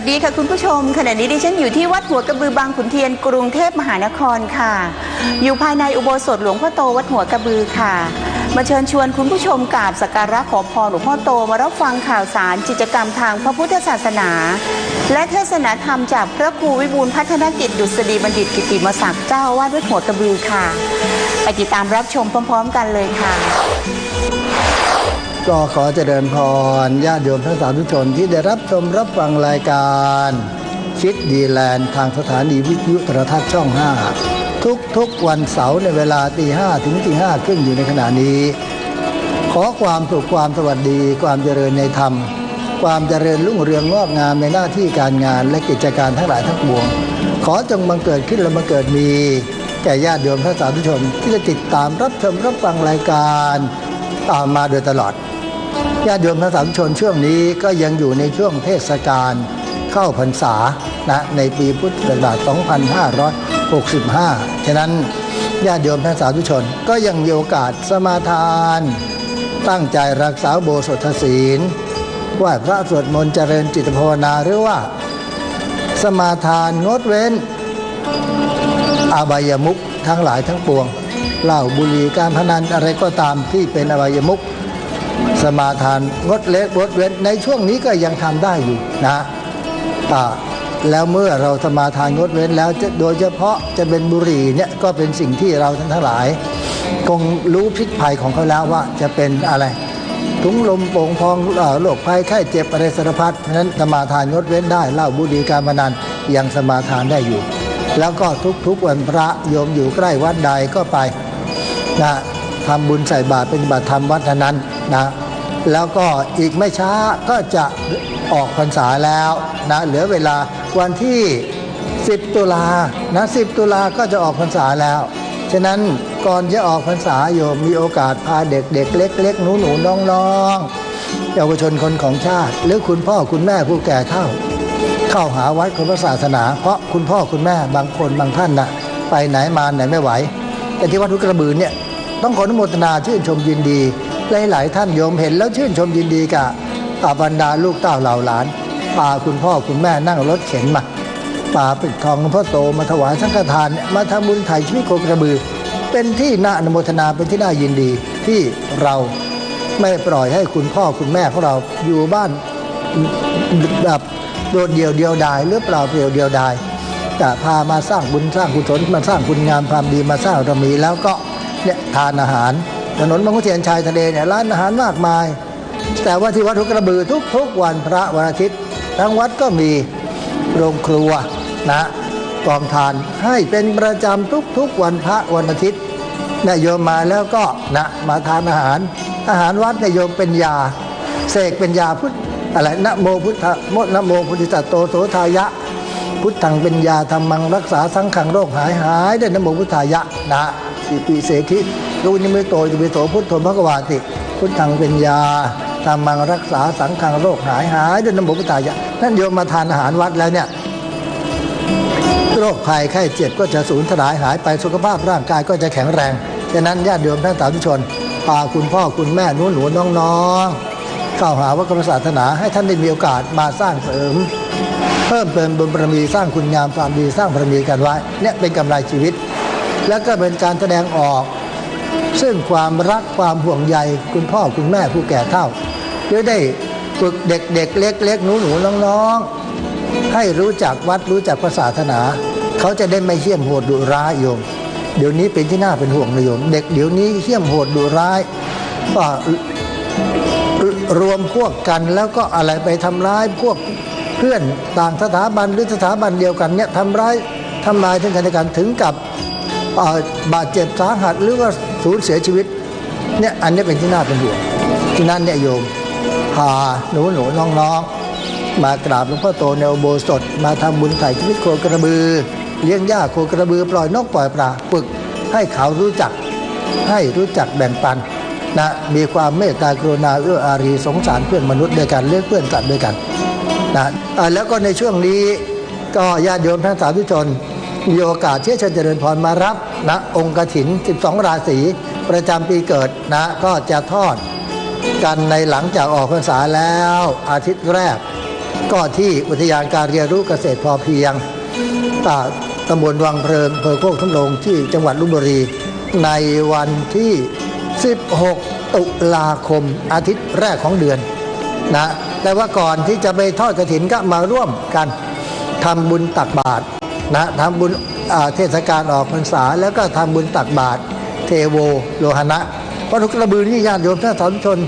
วัสดีค่ะคุณผู้ชม ขณะนี้ดิฉันอยู่ที่วัดหัวกระบือบางขุนเทียนกรุงเทพมหานครค่ะ อยู่ภายในอุโบสถหลวงพ่อโตวัดหัวกระบือค่ะ มาเชิญชวนคุณผู้ชมกราบสักการะขอพรหลวงพ่อโตมารับฟังข่าวสารกิจกรรมทางพระพุทธศาสนา และเทศนาธรรมจากพระครูวิบูลพัฒนกิจดุษฎีบัณฑิตกิติมศักดิ์เจ้าอาวาดวัดหัวกระบือค่ะ ไปติดตามรับชมพร้อม ๆ กันเลยค่ะ ก็ขอเจริญพรญาติโยมทั้งสาธุชนที่ได้รับชมรับฟังรายการ คิดดีแลนด์ทางสถานีวิทยุโทรทัศน์ช่อง 5 ทุกทุกวันเสาร์ในเวลาตีห้ถึงตีห้าครึ่งอยู่ในขณะนี้ ขอความสุขความสวัสดี ความเจริญในธรรม ความเจริญรุ่งเรืองงอกงามในหน้าที่การงานและกิจการทั้งหลายทั้งปวง ขอจงบังเกิดขึ้นและบังเกิดมีแก่ญาติโยมทั้งสาธุชนที่จะติดตามรับชมรับฟังรายการตามมาโดยตลอด ญาติโยมทั้งสามชนช่วงนี้ก็ยังอยู่ในช่วงเทศกาลเข้าพรรษานะในปีพุทธศักราช 2565 ฉะนั้นญาติโยมทั้งสาธุชนก็ยังมีโอกาสสมาทาน ตั้งใจรักษาโบสถศีลไหว้พระสวดมนต์เจริญจิตภาวนาหรือว่า สมาทานงดเว้น อาบายมุขทั้งหลายทั้งปวงเหล้าบุหรี่การพนันอะไรก็ตามที่เป็นอบายมุข สมาทานงดเล็กงดเว้นในช่วงนี้ก็ยังทำได้อยู่นะแล้วเมื่อเราสมาทานงดเว้นแล้วโดยเฉพาะจะเป็นบุหรี่เนี่ยก็เป็นสิ่งที่เราทั้งหลาย คงรู้พิษภัยของเขาแล้วว่าจะเป็นอะไรถุงลมโป่งพองโรคภัยไข้เจ็บอะไรสารพัดเพราะนั้นสมาทานงดเว้นได้เหล้าบุหรี่การพนันยังสมาทานได้อยู่ แล้วก็ทุกๆวันพระโยมอยู่ใกล้วัดใดก็ไปนะ ทำบุญใส่บาตรเป็นบัตรธรรมวัดนั้นนะแล้วก็อีกไม่ช้าก็จะออกพรรษาแล้วนะเหลือเวลาวันที่ 10 ตุลานะ10 ตุลาก็จะออกพรรษาแล้ว ฉะนั้นก่อนจะออกพรรษาโยมมีโอกาสพาเด็กเด็กเล็กเล็กหนูหนูน้องน้องเยาวชนคนของชาติ หรือคุณพ่อคุณแม่ผู้แก่เฒ่า เข้าหาวัดของพระศาสนา เพราะคุณพ่อคุณแม่บางคนบางท่านนะไปไหนมาไหนไม่ไหว แต่ที่วัดทุกกระบือเนี่ย ต้องขออนุโมทนาชื่นชมยินดีหลายๆท่านโยมเห็นแล้วชื่นชมยินดีกับอาบรรดาลูกเต้าเหล่าหลานพาคุณพ่อคุณแม่นั่งรถเข็นมาป่าปิดทองหลวงพ่อโตมาถวายสังฆทานมาทำบุญไถ่ชีวิตโคกระบือ เป็นที่น่าอนุโมทนาเป็นที่น่ายินดีที่เราไม่ปล่อยให้คุณพ่อคุณแม่ของเราอยู่บ้านแบบโดดเดียวเดียวดายหรือเปล่าเปลี่ยวเดียวดายแต่พามาสร้างบุญสร้างกุศลมาสร้างคุณงามความดีมาสร้างบารมีแล้วก็ เนี่ยทานอาหาร ถนนบางขุนเทียนชายทะเลเนี่ยร้านอาหารมากมาย แต่ว่าที่วัดทุกกระบือทุกทุกวันพระวันอาทิตย์ทั้งวัดก็มีโรงครัวนะกองทานให้เป็นประจำทุกทุกวันพระวันอาทิตย์นายโยมมาแล้วก็นะมาทานอาหาร อาหารวัดนายโยมเป็นยาเสกเป็นยาพุทธอะไรนะโมพุทธะโมนะโมพุทธิสัตโตโสทายะ พุทธังเป็นยาธรรมังรักษาสังขังโรคหายหายได้นะโมพุทธายะนะ สิปีเสกิรูนิมิโตจิปิโสพุทโธพระกวาติ พุทธังเป็นยาธรรมังรักษาสังขังโรคหายหายด้วยนะโมพุทธายะนั่นโยมมาทานอาหารวัดแล้วเนี่ยโรคภัยไข้เจ็บก็จะสูญสลายหายไปสุขภาพร่างกายก็จะแข็งแรงฉะนั้นญาติโยมท่านสาธุชนพาคุณพ่อคุณแม่หนูหนูน้องน้องๆเข้าหาวัดกรรมศาสนาให้ท่านได้มีโอกาสมาสร้างเสริม เพิ่มเติมบุญบารมีสร้างคุณงามความดีสร้างบารมีกันไว้เนี่ยเป็นกำไรชีวิต แล้วก็เป็นการแสดงออก ซึ่งความรักความห่วงใยคุณพ่อคุณแม่ผู้แก่เฒ่าโดยได้ฝึกเด็กเด็กๆเล็กๆหนูหนูน้องๆ ให้รู้จักวัดรู้จักพระศาสนา เขาจะได้ไม่เหี้ยมโหดดุร้ายโยม เดี๋ยวนี้เป็นที่น่าเป็นห่วงนะโยม เด็กเดี๋ยวนี้เหี้ยมโหดดุร้ายก็รวมพวกกันแล้วก็อะไรไปทำร้ายพวกเพื่อนต่างสถาบันหรือสถาบันเดียวกันเนี่ยทำร้ายทำลายถึงกันและกันถึงกับ บาดเจ็บสาหัสหรือว่าสูญเสียชีวิตเนี่ยอันนี้เป็นที่น่าเป็นห่วงที่นั่นเนี่ยโยมพาหนูหนูน้องน้องๆมากราบหลวงพ่อโตในอุโบสถมาทำบุญไถ่ชีวิตโคกระบือ เลี้ยงหญ้าโคกระบือปล่อยนกปล่อยปลาฝึกให้เขารู้จักให้รู้จักแบ่งปันนะมีความเมตตากรุณาเอื้ออารีสงสารเพื่อนมนุษย์ด้วยกันเลี้ยงเพื่อนสัตว์ด้วยกันนะแล้วก็ในช่วงนี้ก็ญาติโยมทั้งสาธุชน มีโอกาสที่จะเจริญพรมารับนะองค์กถิน 12 ราศีประจำปีเกิดนะก็จะทอดกันในหลังจากออกพรรษาแล้วอาทิตย์แรก ก็ที่อุทยานการเรียนรู้เกษตรพอเพียงอ่าตำบลวังเพลิงอำเภอโคกสำโรงที่จังหวัดลบบุรี ในวันที่ 16 ตุลาคมอาทิตย์แรกของเดือนนะแต่ว่าก่อนที่จะไปทอดกระถินก็มาร่วมกันทำบุญตักบาตร นะทำบุญเทศกาลออกพรรษา แล้วก็ทำบุญตักบาตรเทโวโลหณะวัตถุกระบือนี่ญาติโยมท่านสาธุชน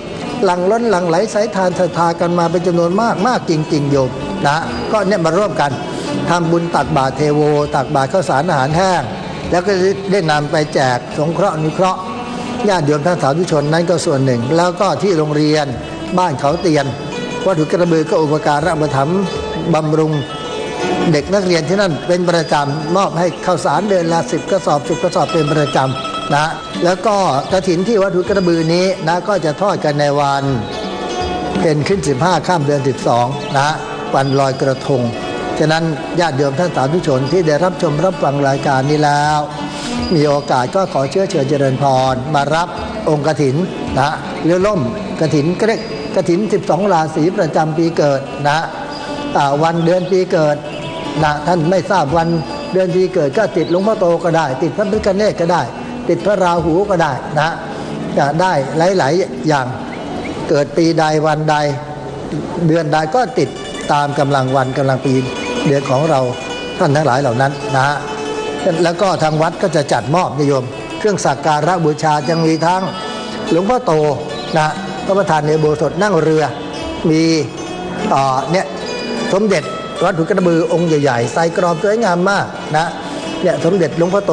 หลังล้นหลังไหลสายทานศรัทธากันมาเป็นจำนวนมากมากจริง ๆ โยมนะก็เนี่ยมาร่วมกันทำบุญตักบาตรเทโว ตักบาตรข้าวสารอาหารแห้ง แล้วก็ได้นำไปแจกสงเคราะห์นุเคราะห์ญาติโยมท่านสาธุชนนั้นก็ส่วนหนึ่ง แล้วก็ที่โรงเรียนบ้านเขาเตียนวัตถุกระบือก็อุปการะมาถมภ์บำรุง เด็กนักเรียนที่นั่นเป็นประจำมอบให้ข้าวสารเดือนละสิบกระสอบสิบกระสอบเป็นประจำนะแล้วก็กระถินที่วัดหุกระบือนี้นะก็จะทอดกันในวันเป็นขึ้น 15 ข้ามเดือน 12 นะวันลอยกระทง ฉะนั้นญาติโยมท่านสาธุชนที่ได้รับชมรับฟังรายการนี้แล้ว มีโอกาสก็ขอเชื้อเชิญเจริญพร มารับองค์กระถินนะเรือล่มกระถินเกรกกถิน 12 ราศีประจำปีเกิดนะวันเดือนปีเกิด นะท่านไม่ทราบวันเดือนปีเกิดก็ติดหลวงพ่อโตก็ได้ ติดพระพิฆเนศก็ได้ ติดพระราหูก็ได้นะจะได้หลายๆอย่างเกิดปีใดวันใดเดือนใดก็ติดตามกำลังวันกำลังปีเดือนของเราท่านทั้งหลายเหล่านั้นนะฮะแล้วก็ทางวัดก็จะจัดมอบนิยม เครื่องสักการะบูชายังมีทั้งหลวงพ่อโตนะพระประธานในโบสถ์นั่งเรือมีเนี่ยสมเด็จ วัดถุกระบือองค์ใหญ่ๆใส่กรอบสวยงามมากนะเนี่ยสมเด็จหลวงพ่อโต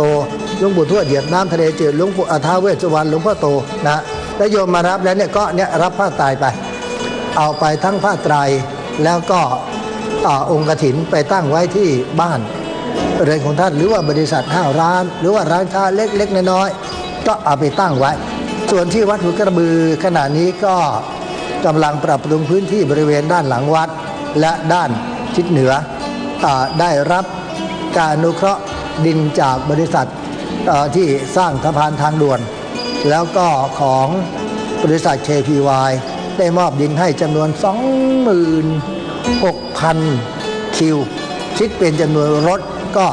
หลวงปู่ทวดเหยียบน้ำทะเลจืดหลวงปู่อาท้าเวสวรรณหลวงพ่อโตนะแล้วโยมมารับแล้วเนี่ยก็เนี่ยรับผ้าไตรไป เอาไปทั้งผ้าไตรแล้วก็อองค์กถินไปตั้งไว้ที่บ้านเรือนของท่านหรือว่าบริษัทห้าร้าน หรือว่าร้านค้าเล็กๆน้อยๆก็เอาไปตั้งไว้ ส่วนที่วัดหุกระบือขณะนี้ก็กำลังปรับปรุงพื้นที่บริเวณด้านหลังวัดและด้าน ทิศเหนืออได้รับการอนุเคราะห์ดินจากบริษัทที่สร้างสะพานทางด่วน แล้วก็ของบริษัท KPY ได้มอบดินให้จำนวน 26,000 คิว คิดเป็นจำนวนรถก็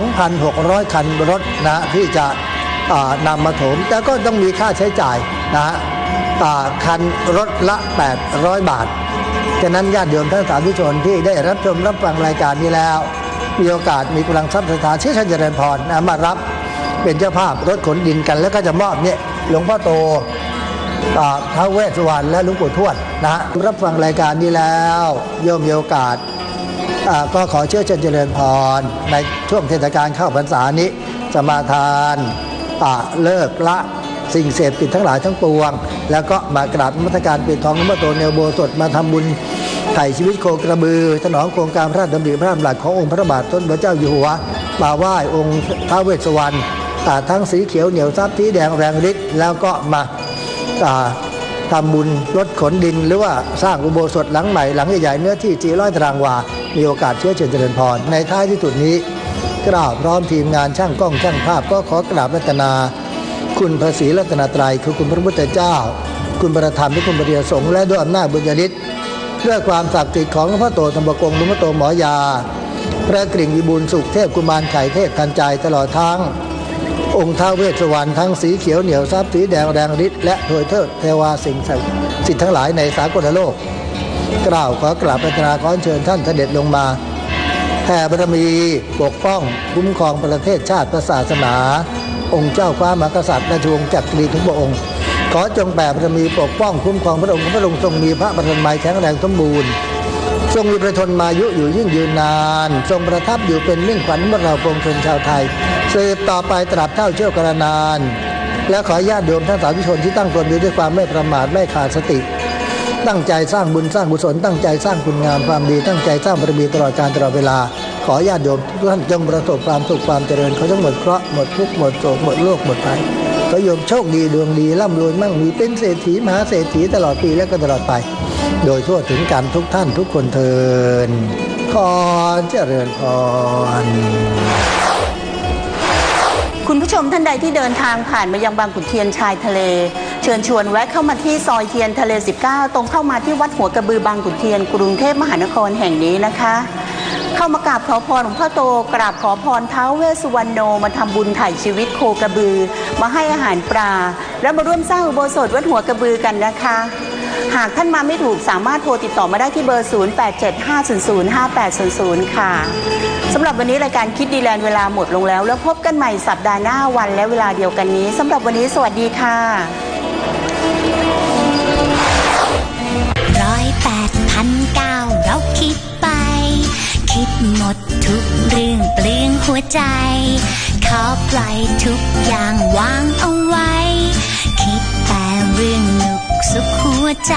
2,600 คันรถนะที่จะนำมาถม แต่ก็ต้องมีค่าใช้จ่ายนะฮะคันรถละ 800 บาท ฉะนั้นญาติโยมท่านสาธุชนที่ได้รับชมรับฟังรายการนี้แล้ว มีโอกาสมีกำลังทรัพย์ศรัทธาชื่อชันเจริญพรมารับเป็นเจ้าภาพรถขนดินกัน แล้วก็จะมอบเนี่ยหลวงพ่อโตท้าวเวสวรรณและหลวงปู่ทวดนะรับฟังรายการนี้แล้วโยมมีโอกาสก็ขอเชื่อเชิญเจริญพร ในช่วงเทศกาลเข้าพรรษานี้สมาทานเลิกละ สิ่งเสพติดทั้งหลายทั้งปวง แล้วก็มากราบนมัสการปิดทองนมโตเนวโบสถมาทำบุญไถ่ชีวิตโคกระบือถนอมโครงการพระราชดำริพระราชดำรัสขององค์พระบาทสมเด็จพระเจ้าอยู่หัวมาไหว้องค์ท้าเวสสวรรณอ่าทั้งสีเขียวเหนียวทรัพย์ที่แดงแรงฤทธิ์แล้วก็มาอ่าทำบุญรถขนดิน หรือว่าสร้างอุโบสถหลังใหม่หลังใหญ่ๆเนื้อที่400ตารางวา มีโอกาสเชื้อเชิญเจริญพร ในท้ายที่สุดนี้กราบพร้อมทีมงานช่างกล้องช่างภาพก็ขอกราบรัตนา คุณพระศรีรัตนตรัยคือคุณพระพุทธเจ้า คุณประธรรมและคุณปริยสงฆ์และด้วยอำนาจบุญญาฤทธิ์ด้วยความศักดิ์สิทธิ์ของหลวงพ่อโตธรรมกงหลวงพ่อโตหมอยา พระกริ่งวิบูลสุขเทพกุมารไข่เทพทันใจตลอดทั้ง องค์ท้าเวสสวรรณทั้งสีเขียวเหนียวทรัพย์สีแดงแรงฤทธิ์และถวยเทิดเทวาสิ่งศักดิ์สิทธิ์ทั้งหลายในสากลโลก กล่าวขอกราบพระนาขอเชิญท่านเสด็จลงมาแผ่บารมีปกป้องคุ้มครองประเทศชาติศาสนา องค์เจ้าฟ้ามหากษัตริย์และทวงจักรีทุกพระองค์ ขอจงแผ่บารมีปกป้องคุ้มครองพระองค์พระองค์ทรงมีพระบรมีแข็งแรงสมบูรณ์ทรงมีประทนมายุอยู่ยิ่งยืนนาน ทรงประทับอยู่เป็นมิ่งขวัญเมื่อเราปวงชนชาวไทยสืบต่อไปตราบเท่าเชี่ยวกระนาน และขอญาติโยมท่านสาธุชนที่ตั้งตนอยู่ด้วยความไม่ประมาทไม่ขาดสติ ตั้งใจสร้างบุญสร้างกุศลตั้งใจสร้างคุณงามความดี ตั้งใจสร้างบารมีตลอดการตลอดเวลา ขอญาติโยมทุกท่านจงประสบความสุขความเจริญเขาจงหมดเคราะห์หมดทุกข์หมดโศกหมดโรคหมดภัยขอโยมโชคดีดวงดีร่ำรวยมั่งมีเป็นเศรษฐีมหาเศรษฐีตลอดปีและก็ตลอดไป โดยทั่วถึงกันทุกท่านทุกคนเทินขอเจริญพรคุณผู้ชมท่านใดที่เดินทางผ่านมายังบางขุนเทียนชายทะเล เชิญชวนแวะเข้ามาที่ซอยเทียนทะเล 19 ตรงเข้ามาที่วัดหัวกระบือบางขุนเทียนกรุงเทพมหานครแห่งนี้นะคะ เข้ามากราบขอพรหลวงพ่อโต กราบขอพรเท้าวเวสสุวรรณโนมาทำบุญถ่ายชีวิตโคกระบือ มาให้อาหารปลา และมาร่วมสร้างอุโบสถวัดหัวกระบือกันนะคะ หากท่านมาไม่ถูกสามารถโทรติดต่อมาได้ที่เบอร์ 0875005800 ค่ะสำหรับวันนี้รายการคิดดีแลนด์เวลาหมดลงแล้ว แล้วพบกันใหม่สัปดาห์หน้าวันและเวลาเดียวกันนี้สำหรับวันนี้สวัสดีค่ะร้อยแปดพันเก้าเราคิด หมดทุกเรื่องเปลืองหัวใจ ขอปล่อยทุกอย่างวางเอาไว้ คิดแต่เรื่องหนุกสุขหัวใจ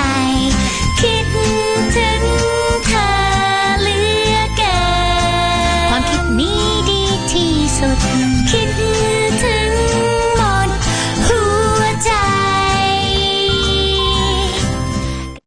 คิดเธอ